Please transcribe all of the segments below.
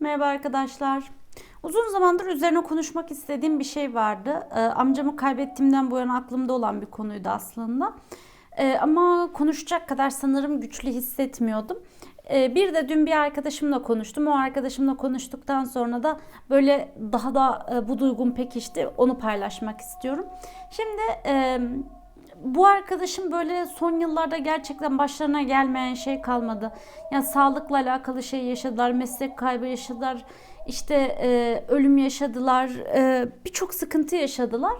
Merhaba arkadaşlar. Uzun zamandır üzerine konuşmak istediğim bir şey vardı. Ee, amcamı kaybettiğimden bu yana aklımda olan bir konuydu aslında. Ee, ama konuşacak kadar sanırım güçlü hissetmiyordum. Ee, bir de dün bir arkadaşımla konuştum. O arkadaşımla konuştuktan sonra da böyle daha da e, bu duygum pekişti. Onu paylaşmak istiyorum. Şimdi e, bu arkadaşım böyle son yıllarda gerçekten başlarına gelmeyen şey kalmadı. Yani sağlıkla alakalı şey yaşadılar, meslek kaybı yaşadılar, işte e, ölüm yaşadılar, e, birçok sıkıntı yaşadılar.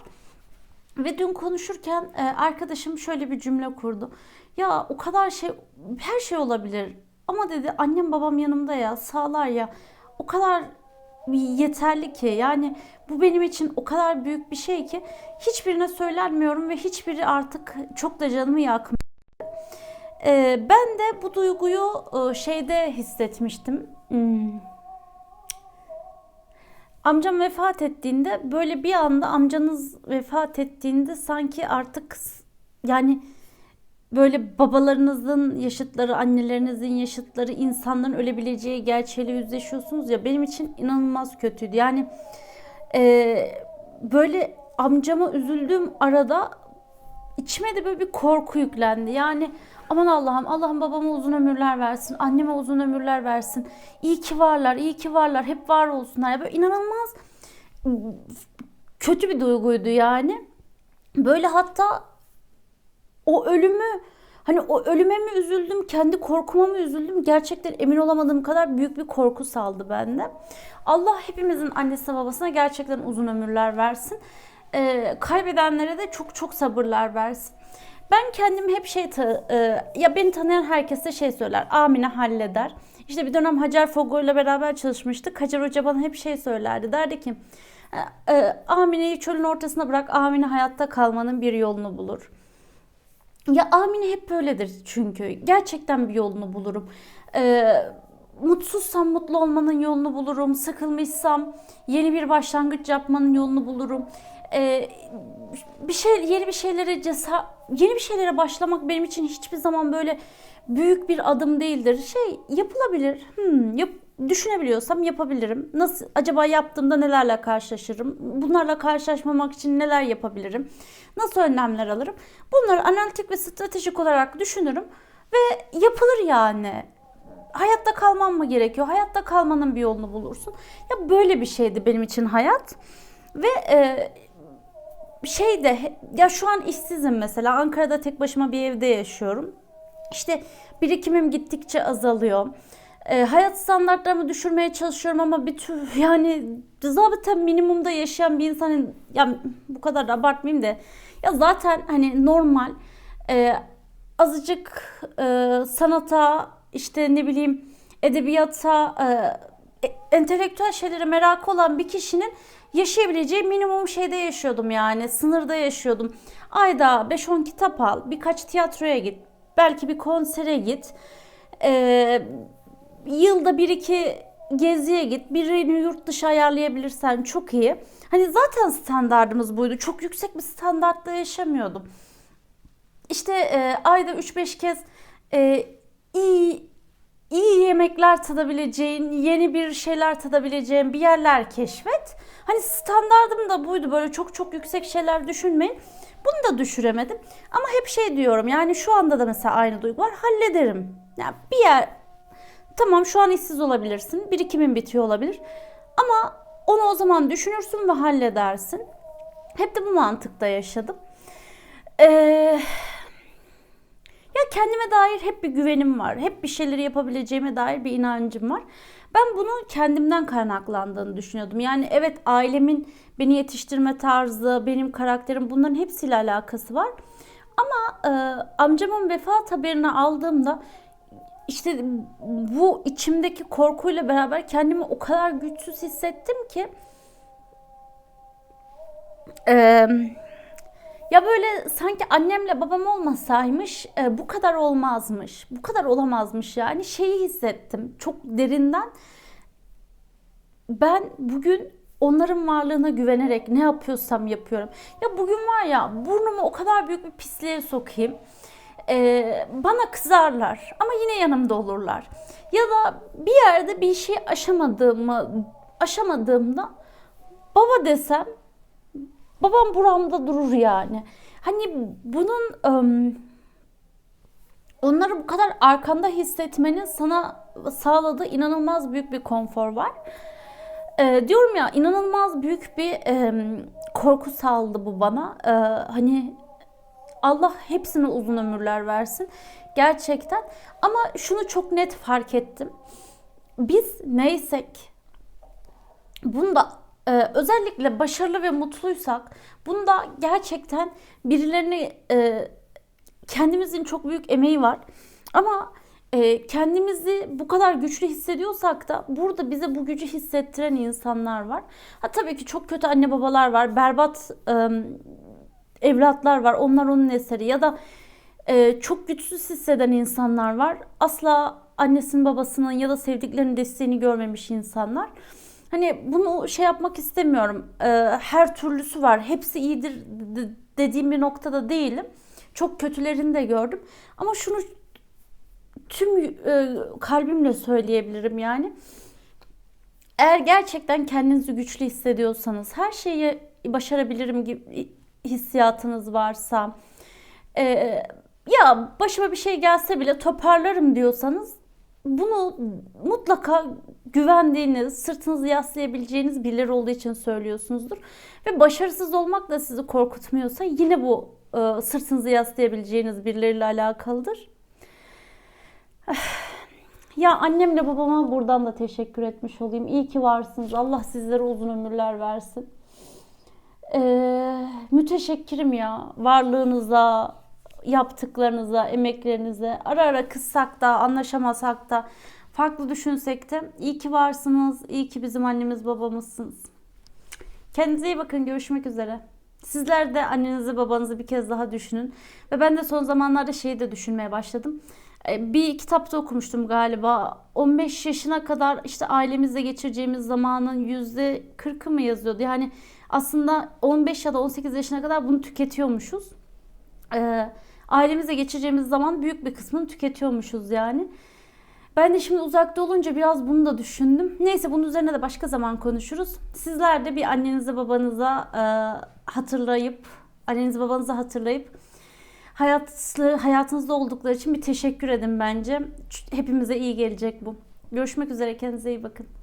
Ve dün konuşurken e, arkadaşım şöyle bir cümle kurdu. Ya o kadar şey, her şey olabilir. Ama dedi annem babam yanımda ya, sağlar ya. O kadar yeterli ki yani bu benim için o kadar büyük bir şey ki hiçbirine söylenmiyorum ve hiçbiri artık çok da canımı yakmıyor. Ee, ben de bu duyguyu e, şeyde hissetmiştim. Hmm. Amcam vefat ettiğinde böyle bir anda amcanız vefat ettiğinde sanki artık yani böyle babalarınızın yaşıtları, annelerinizin yaşıtları, insanların ölebileceği gerçeğiyle yüzleşiyorsunuz ya benim için inanılmaz kötüydü. Yani e, böyle amcama üzüldüğüm arada içime de böyle bir korku yüklendi. Yani aman Allah'ım, Allah'ım babama uzun ömürler versin, anneme uzun ömürler versin. İyi ki varlar, iyi ki varlar, hep var olsunlar. Böyle inanılmaz kötü bir duyguydu yani. Böyle hatta o ölümü hani o ölüme mi üzüldüm, kendi korkuma mı üzüldüm gerçekten emin olamadığım kadar büyük bir korku saldı bende. Allah hepimizin annesine babasına gerçekten uzun ömürler versin. Ee, kaybedenlere de çok çok sabırlar versin. Ben kendim hep şey e, ya beni tanıyan herkes de şey söyler. Amine halleder. İşte bir dönem Hacer Fogo ile beraber çalışmıştık. Hacer Hoca bana hep şey söylerdi. Derdi ki e, Amine'yi çölün ortasına bırak. Amine hayatta kalmanın bir yolunu bulur. Ya Amine hep böyledir çünkü. Gerçekten bir yolunu bulurum. Ee, mutsuzsam mutlu olmanın yolunu bulurum. Sıkılmışsam yeni bir başlangıç yapmanın yolunu bulurum. Ee, bir şey yeni bir şeylere cesar yeni bir şeylere başlamak benim için hiçbir zaman böyle büyük bir adım değildir. Şey yapılabilir. Hmm, yap, düşünebiliyorsam yapabilirim. Nasıl acaba yaptığımda nelerle karşılaşırım? Bunlarla karşılaşmamak için neler yapabilirim? Nasıl önlemler alırım? Bunları analitik ve stratejik olarak düşünürüm ve yapılır yani. Hayatta kalmam mı gerekiyor? Hayatta kalmanın bir yolunu bulursun. Ya böyle bir şeydi benim için hayat. Ve e, şey de ya şu an işsizim mesela Ankara'da tek başıma bir evde yaşıyorum. İşte birikimim gittikçe azalıyor. E, hayat standartlarımı düşürmeye çalışıyorum ama bir tür yani zaten minimumda yaşayan bir insanın ya bu kadar da abartmayayım da ya zaten hani normal e, azıcık e, sanata işte ne bileyim edebiyata e, entelektüel şeylere merakı olan bir kişinin yaşayabileceği minimum şeyde yaşıyordum yani sınırda yaşıyordum. Ayda 5-10 kitap al, birkaç tiyatroya git, belki bir konsere git. Ee, yılda bir iki geziye git. Birini yurt dışı ayarlayabilirsen çok iyi. Hani zaten standartımız buydu. Çok yüksek bir standartta yaşamıyordum. İşte e, ayda 3-5 kez e, iyi iyi yemekler tadabileceğin, yeni bir şeyler tadabileceğin bir yerler keşfet. Hani standardım da buydu. Böyle çok çok yüksek şeyler düşünmeyin. Bunu da düşüremedim. Ama hep şey diyorum yani şu anda da mesela aynı duygu var. Hallederim. Yani bir yer tamam şu an işsiz olabilirsin. Birikimin bitiyor olabilir. Ama onu o zaman düşünürsün ve halledersin. Hep de bu mantıkta yaşadım. Eee ya kendime dair hep bir güvenim var. Hep bir şeyleri yapabileceğime dair bir inancım var. Ben bunu kendimden kaynaklandığını düşünüyordum. Yani evet ailemin beni yetiştirme tarzı, benim karakterim bunların hepsiyle alakası var. Ama e, amcamın vefat haberini aldığımda işte bu içimdeki korkuyla beraber kendimi o kadar güçsüz hissettim ki eee ya böyle sanki annemle babam olmasaymış e, bu kadar olmazmış. Bu kadar olamazmış yani şeyi hissettim çok derinden. Ben bugün onların varlığına güvenerek ne yapıyorsam yapıyorum. Ya bugün var ya burnumu o kadar büyük bir pisliğe sokayım. Ee, bana kızarlar ama yine yanımda olurlar. Ya da bir yerde bir şey aşamadığımı aşamadığımda baba desem babam buramda durur yani. Hani bunun ım, onları bu kadar arkanda hissetmenin sana sağladığı inanılmaz büyük bir konfor var. Ee, diyorum ya inanılmaz büyük bir em, korku saldı bu bana. Ee, hani Allah hepsine uzun ömürler versin. Gerçekten. Ama şunu çok net fark ettim. Biz neysek bunda e, özellikle başarılı ve mutluysak bunda gerçekten birilerini e, kendimizin çok büyük emeği var. Ama e, kendimizi bu kadar güçlü hissediyorsak da burada bize bu gücü hissettiren insanlar var. Ha tabii ki çok kötü anne babalar var, berbat e, evlatlar var. Onlar onun eseri ya da e, çok güçsüz hisseden insanlar var. Asla annesinin babasının ya da sevdiklerinin desteğini görmemiş insanlar. Hani bunu şey yapmak istemiyorum. E, her türlüsü var. Hepsi iyidir de- dediğim bir noktada değilim. Çok kötülerini de gördüm. Ama şunu tüm e, kalbimle söyleyebilirim yani. Eğer gerçekten kendinizi güçlü hissediyorsanız, her şeyi başarabilirim gibi hissiyatınız varsa, e, ya başıma bir şey gelse bile toparlarım diyorsanız, bunu mutlaka güvendiğiniz, sırtınızı yaslayabileceğiniz birileri olduğu için söylüyorsunuzdur. Ve başarısız olmak da sizi korkutmuyorsa yine bu e, sırtınızı yaslayabileceğiniz birileriyle alakalıdır. Ya annemle babama buradan da teşekkür etmiş olayım. İyi ki varsınız. Allah sizlere uzun ömürler versin. Ee, müteşekkirim ya varlığınıza, yaptıklarınıza, emeklerinize. Ara ara kızsak da, anlaşamasak da, farklı düşünsek de iyi ki varsınız. İyi ki bizim annemiz babamızsınız. Kendinize iyi bakın. Görüşmek üzere. Sizler de annenizi babanızı bir kez daha düşünün. Ve ben de son zamanlarda şeyi de düşünmeye başladım. E, Bir kitapta okumuştum galiba. 15 yaşına kadar işte ailemizle geçireceğimiz zamanın yüzde 40'ı mı yazıyordu? Yani aslında 15 ya da 18 yaşına kadar bunu tüketiyormuşuz. E, ailemizle geçireceğimiz zaman büyük bir kısmını tüketiyormuşuz yani. Ben de şimdi uzakta olunca biraz bunu da düşündüm. Neyse bunun üzerine de başka zaman konuşuruz. Sizler de bir annenizi babanıza e, hatırlayıp, annenizi babanıza hatırlayıp hayatlı, hayatınızda oldukları için bir teşekkür edin bence. Hepimize iyi gelecek bu. Görüşmek üzere kendinize iyi bakın.